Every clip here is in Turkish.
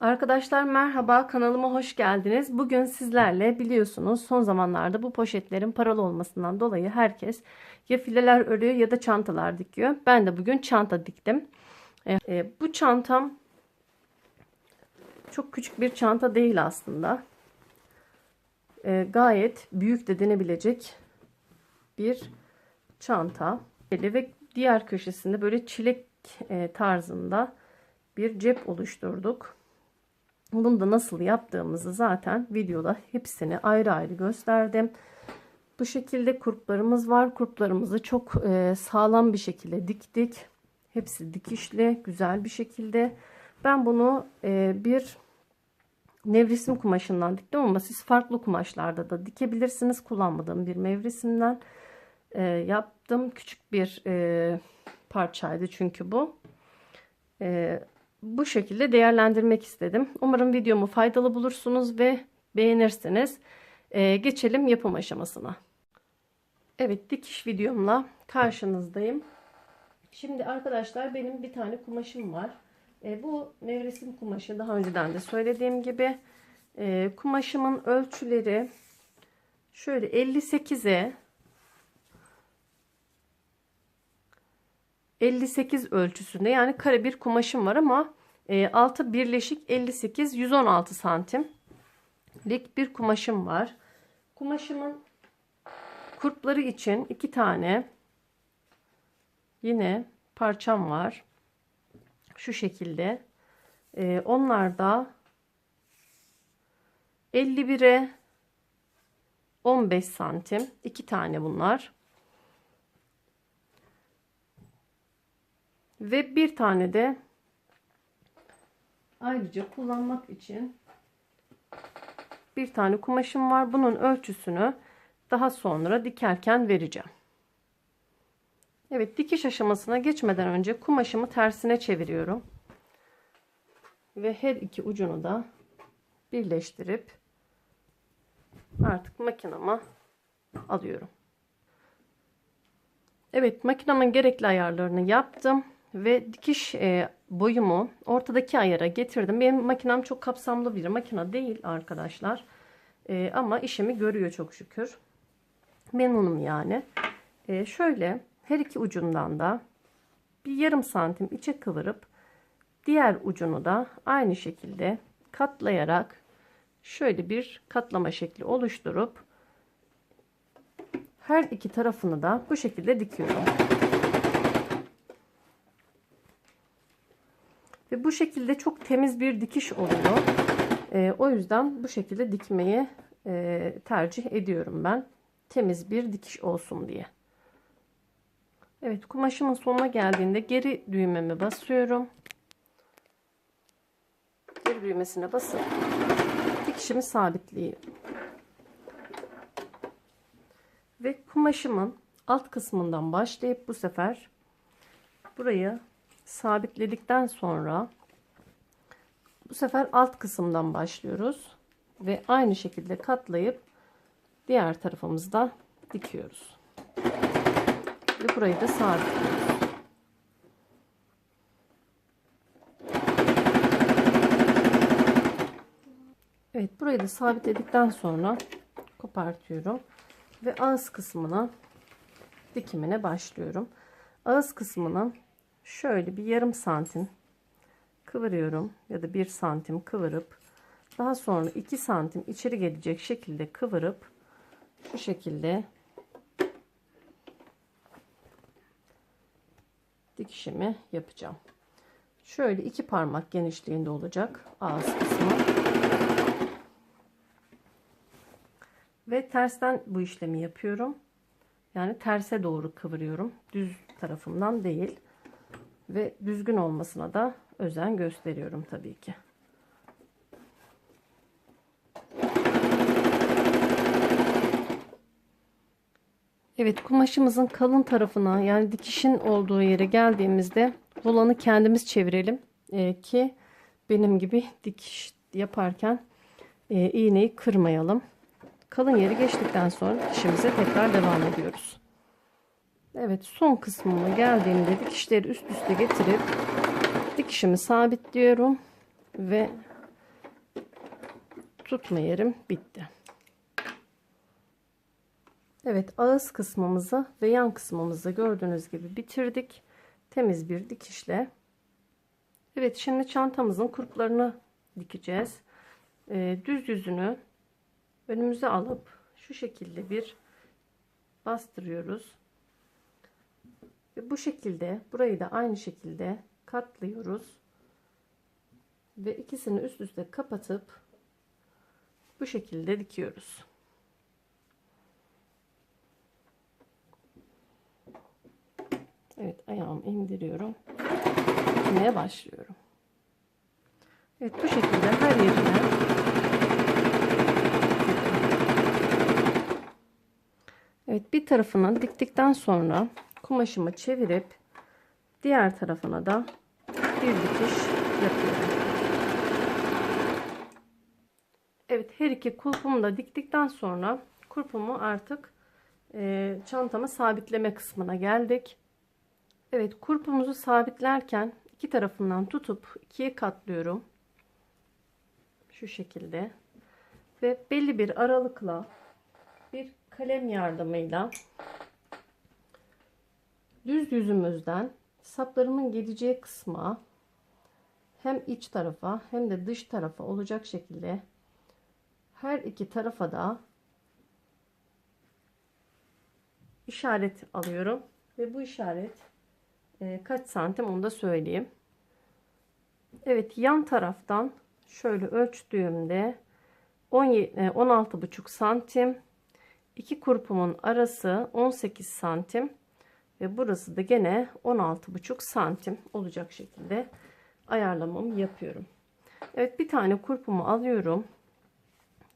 Arkadaşlar merhaba kanalıma hoş geldiniz. Bugün sizlerle biliyorsunuz son zamanlarda bu poşetlerin paralı olmasından dolayı herkes ya fileler örüyor ya da çantalar dikiyor. Ben de bugün çanta diktim. E, e, bu çantam çok küçük bir çanta değil aslında. E, gayet büyük de denebilecek bir çanta. Ve diğer köşesinde böyle çilek e, tarzında bir cep oluşturduk. Bunu da nasıl yaptığımızı zaten videoda hepsini ayrı ayrı gösterdim. Bu şekilde kurplarımız var. Kurplarımızı çok e, sağlam bir şekilde diktik. Hepsi dikişli, güzel bir şekilde. Ben bunu e, bir nevresim kumaşından diktim ama siz farklı kumaşlarda da dikebilirsiniz. Kullanmadığım bir mevresimden e, yaptım. Küçük bir parçaydı çünkü bu. Bu şekilde değerlendirmek istedim. Umarım videomu faydalı bulursunuz ve beğenirsiniz. Ee, geçelim yapım aşamasına. Evet dikiş videomla karşınızdayım. Şimdi arkadaşlar benim bir tane kumaşım var. E, bu nevresim kumaşı daha önceden de söylediğim gibi. E, kumaşımın ölçüleri şöyle 58'e 58 ölçüsünde yani kare bir kumaşım var ama e, altı birleşik 58 116 santimlik bir kumaşım var. Kumaşımın kurpları için iki tane yine parçam var. Şu şekilde. E, onlar da 51'e 15 santim. iki tane bunlar. Ve bir tane de ayrıca kullanmak için bir tane kumaşım var. Bunun ölçüsünü daha sonra dikerken vereceğim. Evet dikiş aşamasına geçmeden önce kumaşımı tersine çeviriyorum. Ve her iki ucunu da birleştirip artık makinama alıyorum. Evet makinamın gerekli ayarlarını yaptım ve dikiş e, boyumu ortadaki ayara getirdim. Benim makinem çok kapsamlı bir makine değil arkadaşlar. E, ama işimi görüyor çok şükür. Memnunum yani. E, şöyle her iki ucundan da bir yarım santim içe kıvırıp diğer ucunu da aynı şekilde katlayarak şöyle bir katlama şekli oluşturup her iki tarafını da bu şekilde dikiyorum. Ve bu şekilde çok temiz bir dikiş oluyor. E, o yüzden bu şekilde dikmeyi e, tercih ediyorum ben. Temiz bir dikiş olsun diye. Evet kumaşımın sonuna geldiğinde geri düğmemi basıyorum. Geri düğmesine basıp dikişimi sabitleyeyim. Ve kumaşımın alt kısmından başlayıp bu sefer burayı sabitledikten sonra bu sefer alt kısımdan başlıyoruz ve aynı şekilde katlayıp diğer tarafımızda dikiyoruz. Ve burayı da sabitliyoruz. Evet burayı da sabitledikten sonra kopartıyorum ve ağız kısmına dikimine başlıyorum. Ağız kısmına şöyle bir yarım santim kıvırıyorum ya da bir santim kıvırıp daha sonra 2 santim içeri gelecek şekilde kıvırıp şu şekilde dikişimi yapacağım. Şöyle iki parmak genişliğinde olacak ağız kısmı. Ve tersten bu işlemi yapıyorum. Yani terse doğru kıvırıyorum. Düz tarafından değil ve düzgün olmasına da özen gösteriyorum tabii ki. Evet kumaşımızın kalın tarafına yani dikişin olduğu yere geldiğimizde volanı kendimiz çevirelim ee, ki benim gibi dikiş yaparken e, iğneyi kırmayalım. Kalın yeri geçtikten sonra dikişimize tekrar devam ediyoruz. Evet son kısmına geldiğimde dikişleri üst üste getirip dikişimi sabitliyorum ve tutma yerim bitti. Evet ağız kısmımızı ve yan kısmımızı gördüğünüz gibi bitirdik. Temiz bir dikişle. Evet şimdi çantamızın kurplarını dikeceğiz. Ee, düz yüzünü önümüze alıp şu şekilde bir bastırıyoruz. Ve bu şekilde burayı da aynı şekilde katlıyoruz. Ve ikisini üst üste kapatıp bu şekilde dikiyoruz. Evet ayağımı indiriyorum. Dikmeye başlıyorum. Evet bu şekilde her yerine Evet bir tarafını diktikten sonra kumaşımı çevirip diğer tarafına da bir dikiş yapıyorum. Evet her iki kulpumu da diktikten sonra kurpumu artık e, çantamı sabitleme kısmına geldik. Evet kurpumuzu sabitlerken iki tarafından tutup ikiye katlıyorum. Şu şekilde. Ve belli bir aralıkla bir kalem yardımıyla düz yüzümüzden saplarımın geleceği kısma hem iç tarafa hem de dış tarafa olacak şekilde her iki tarafa da işaret alıyorum ve bu işaret e, kaç santim onu da söyleyeyim. Evet yan taraftan şöyle ölçtüğümde 16,5 e, santim iki kurpumun arası 18 santim ve burası da gene 16,5 santim olacak şekilde ayarlamamı yapıyorum. Evet bir tane kurpumu alıyorum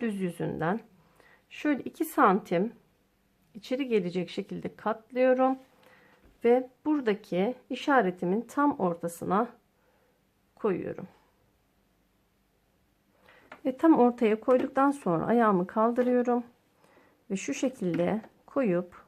düz yüzünden şöyle 2 santim içeri gelecek şekilde katlıyorum ve buradaki işaretimin tam ortasına koyuyorum. Ve tam ortaya koyduktan sonra ayağımı kaldırıyorum ve şu şekilde koyup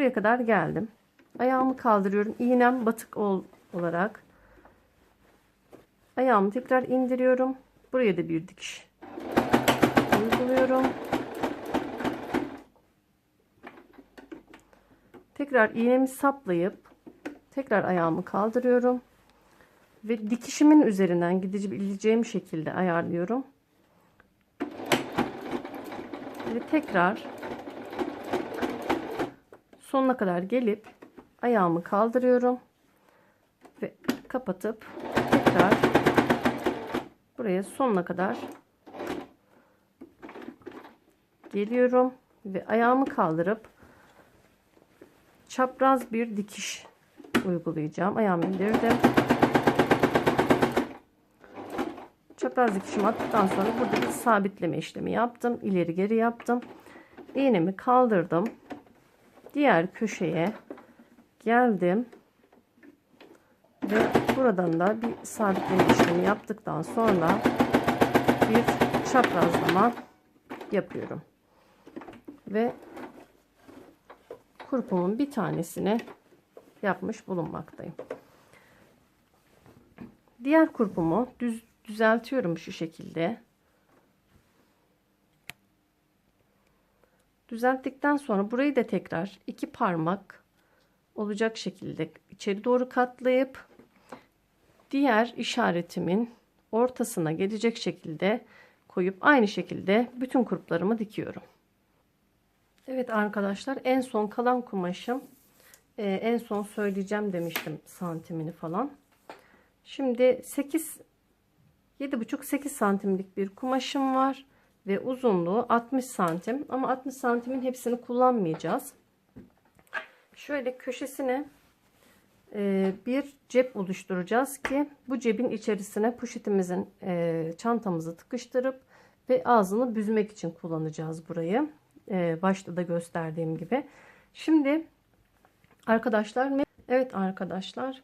buraya kadar geldim. Ayağımı kaldırıyorum. İğnem batık ol olarak ayağımı tekrar indiriyorum. Buraya da bir dikiş uyguluyorum. Tekrar iğnemi saplayıp tekrar ayağımı kaldırıyorum ve dikişimin üzerinden gidebileceğim şekilde ayarlıyorum. Ve tekrar sonuna kadar gelip ayağımı kaldırıyorum ve kapatıp tekrar buraya sonuna kadar geliyorum ve ayağımı kaldırıp çapraz bir dikiş uygulayacağım. Ayağımı indirdim. Çapraz dikişimi attıktan sonra burada bir sabitleme işlemi yaptım. İleri geri yaptım. İğnemi kaldırdım. Diğer köşeye geldim. Ve buradan da bir sabitleme işlemi yaptıktan sonra bir çaprazlama yapıyorum. Ve kurpumun bir tanesini yapmış bulunmaktayım. Diğer kurpumu düz düzeltiyorum şu şekilde. Düzelttikten sonra burayı da tekrar iki parmak olacak şekilde içeri doğru katlayıp diğer işaretimin ortasına gelecek şekilde koyup aynı şekilde bütün kurplarımı dikiyorum. Evet arkadaşlar en son kalan kumaşım e, en son söyleyeceğim demiştim santimini falan. Şimdi 8 7,5-8 santimlik bir kumaşım var ve uzunluğu 60 santim ama 60 santimin hepsini kullanmayacağız. Şöyle köşesine e, bir cep oluşturacağız ki bu cebin içerisine poşetimizin e, çantamızı tıkıştırıp ve ağzını büzmek için kullanacağız burayı. E, başta da gösterdiğim gibi. Şimdi arkadaşlar evet arkadaşlar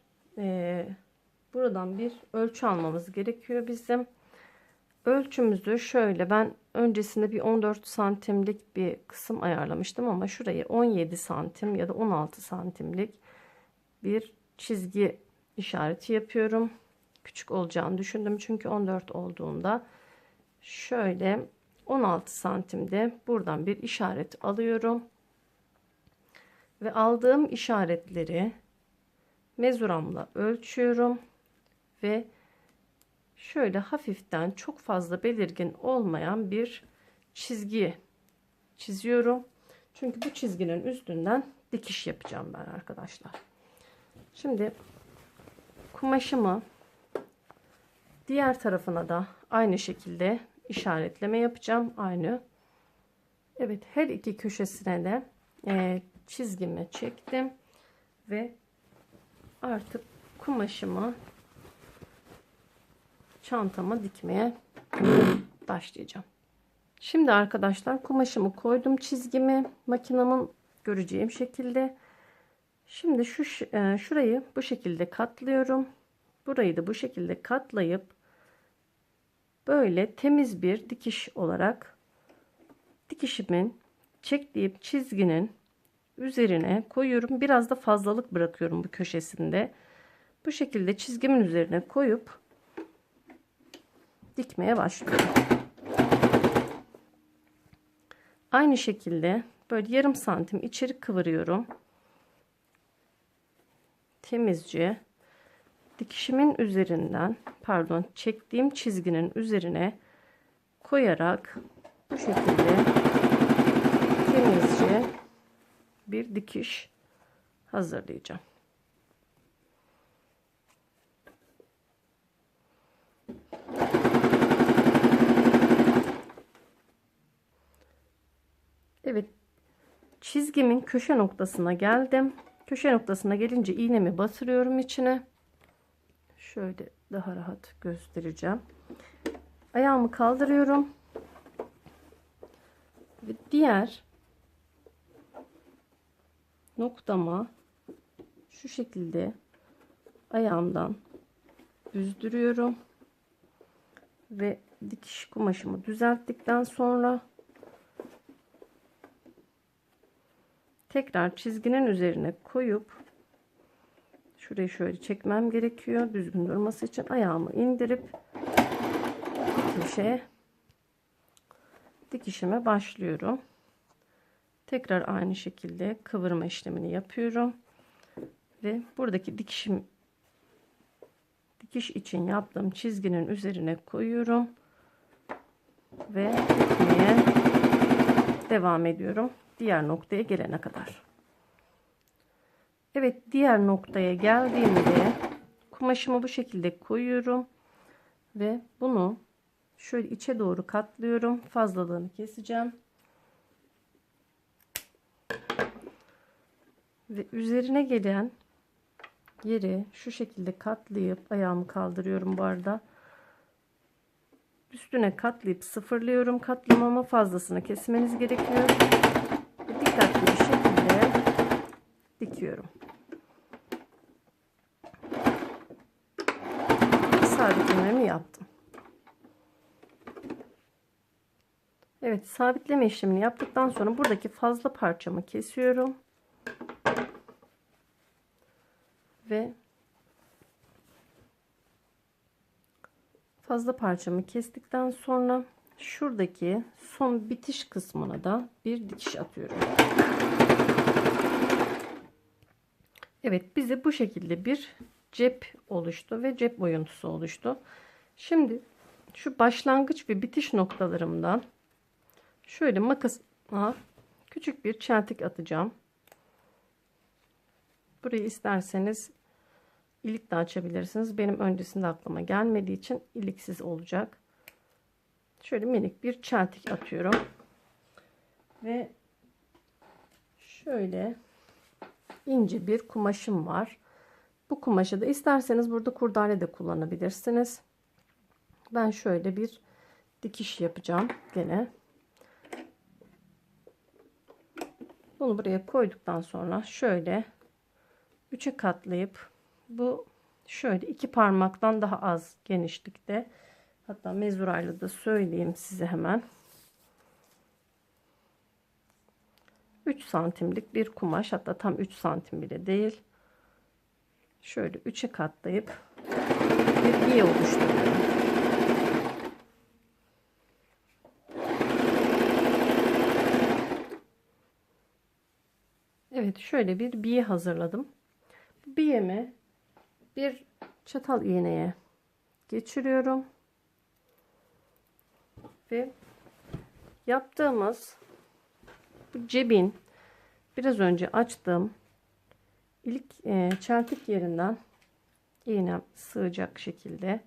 buradan bir ölçü almamız gerekiyor bizim. Ölçümüzü şöyle ben öncesinde bir 14 santimlik bir kısım ayarlamıştım ama şurayı 17 santim ya da 16 santimlik bir çizgi işareti yapıyorum. küçük olacağını düşündüm. Çünkü 14 olduğunda şöyle 16 santimde buradan bir işaret alıyorum. Ve aldığım işaretleri mezuramla ölçüyorum ve şöyle hafiften çok fazla belirgin olmayan bir çizgi çiziyorum. Çünkü bu çizginin üstünden dikiş yapacağım ben arkadaşlar. Şimdi kumaşımı diğer tarafına da aynı şekilde işaretleme yapacağım. Aynı. Evet her iki köşesine de e, çizgimi çektim ve artık kumaşımı çantama dikmeye başlayacağım. Şimdi arkadaşlar kumaşımı koydum çizgimi makinamın göreceğim şekilde. Şimdi şu e, şurayı bu şekilde katlıyorum. Burayı da bu şekilde katlayıp böyle temiz bir dikiş olarak dikişimin çektiğim çizginin üzerine koyuyorum. Biraz da fazlalık bırakıyorum bu köşesinde. Bu şekilde çizgimin üzerine koyup dikmeye başlıyorum. Aynı şekilde böyle yarım santim içeri kıvırıyorum. Temizce dikişimin üzerinden pardon çektiğim çizginin üzerine koyarak bu şekilde temizce bir dikiş hazırlayacağım. Evet çizgimin köşe noktasına geldim. Köşe noktasına gelince iğnemi batırıyorum içine. Şöyle daha rahat göstereceğim. Ayağımı kaldırıyorum. Ve diğer noktama şu şekilde ayağımdan düzdürüyorum. Ve dikiş kumaşımı düzelttikten sonra tekrar çizginin üzerine koyup şurayı şöyle çekmem gerekiyor düzgün durması için. Ayağımı indirip dikişe dikişime başlıyorum. Tekrar aynı şekilde kıvırma işlemini yapıyorum. Ve buradaki dikişim dikiş için yaptığım çizginin üzerine koyuyorum. Ve dikmeye devam ediyorum diğer noktaya gelene kadar. Evet diğer noktaya geldiğimde kumaşımı bu şekilde koyuyorum ve bunu şöyle içe doğru katlıyorum. Fazlalığını keseceğim. Ve üzerine gelen yeri şu şekilde katlayıp ayağımı kaldırıyorum bu arada. Üstüne katlayıp sıfırlıyorum. Katlamama fazlasını kesmeniz gerekiyor dikkatli bir şekilde dikiyorum. Sabitlememi yaptım. Evet sabitleme işlemini yaptıktan sonra buradaki fazla parçamı kesiyorum. Ve fazla parçamı kestikten sonra şuradaki son bitiş kısmına da bir dikiş atıyorum. Evet bize bu şekilde bir cep oluştu ve cep boyuntusu oluştu. Şimdi şu başlangıç ve bitiş noktalarımdan şöyle makasla küçük bir çentik atacağım. Burayı isterseniz ilik de açabilirsiniz. Benim öncesinde aklıma gelmediği için iliksiz olacak şöyle minik bir çentik atıyorum. Ve şöyle ince bir kumaşım var. Bu kumaşı da isterseniz burada kurdale de kullanabilirsiniz. Ben şöyle bir dikiş yapacağım gene. Bunu buraya koyduktan sonra şöyle üçe katlayıp bu şöyle iki parmaktan daha az genişlikte Hatta mezurayla da söyleyeyim size hemen. 3 santimlik bir kumaş hatta tam 3 santim bile değil. Şöyle 3'e katlayıp bir biye oluşturuyorum. Evet şöyle bir biye hazırladım. Biyemi bir çatal iğneye geçiriyorum. Ve yaptığımız bu cebin biraz önce açtığım ilk e, yerinden iğnem sığacak şekilde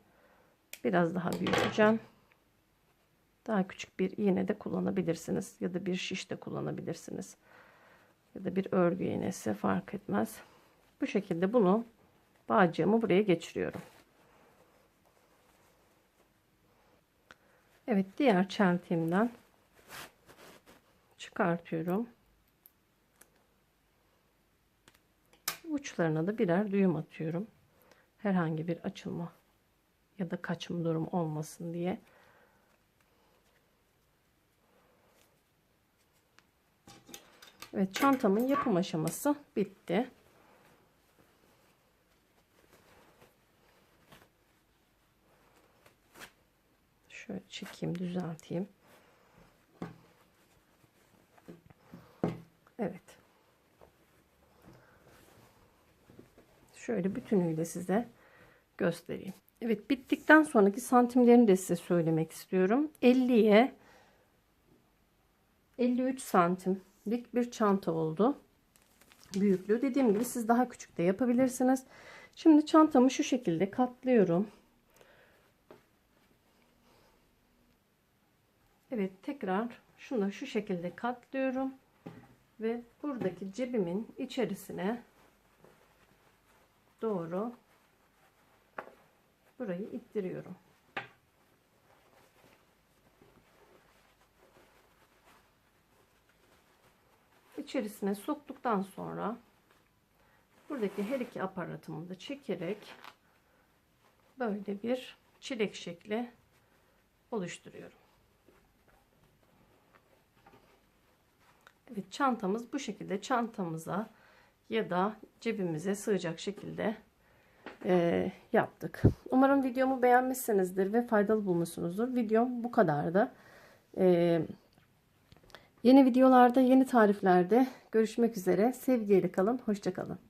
biraz daha büyüteceğim. Daha küçük bir iğne de kullanabilirsiniz ya da bir şiş de kullanabilirsiniz. Ya da bir örgü iğnesi fark etmez. Bu şekilde bunu bağcığımı buraya geçiriyorum. Evet diğer çentiğimden çıkartıyorum. Uçlarına da birer düğüm atıyorum. Herhangi bir açılma ya da kaçma durum olmasın diye. Evet çantamın yapım aşaması bitti. Şöyle çekeyim düzelteyim. Evet. Şöyle bütünüyle size göstereyim. Evet bittikten sonraki santimlerini de size söylemek istiyorum. 50'ye 53 santimlik bir çanta oldu. Büyüklüğü dediğim gibi siz daha küçük de yapabilirsiniz. Şimdi çantamı şu şekilde katlıyorum. Evet tekrar şunu şu şekilde katlıyorum ve buradaki cebimin içerisine doğru burayı ittiriyorum. İçerisine soktuktan sonra buradaki her iki aparatımı da çekerek böyle bir çilek şekli oluşturuyorum. Evet çantamız bu şekilde çantamıza ya da cebimize sığacak şekilde e, yaptık. Umarım videomu beğenmişsinizdir ve faydalı bulmuşsunuzdur. Videom bu kadardı. E, yeni videolarda yeni tariflerde görüşmek üzere. Sevgiyle kalın. Hoşçakalın.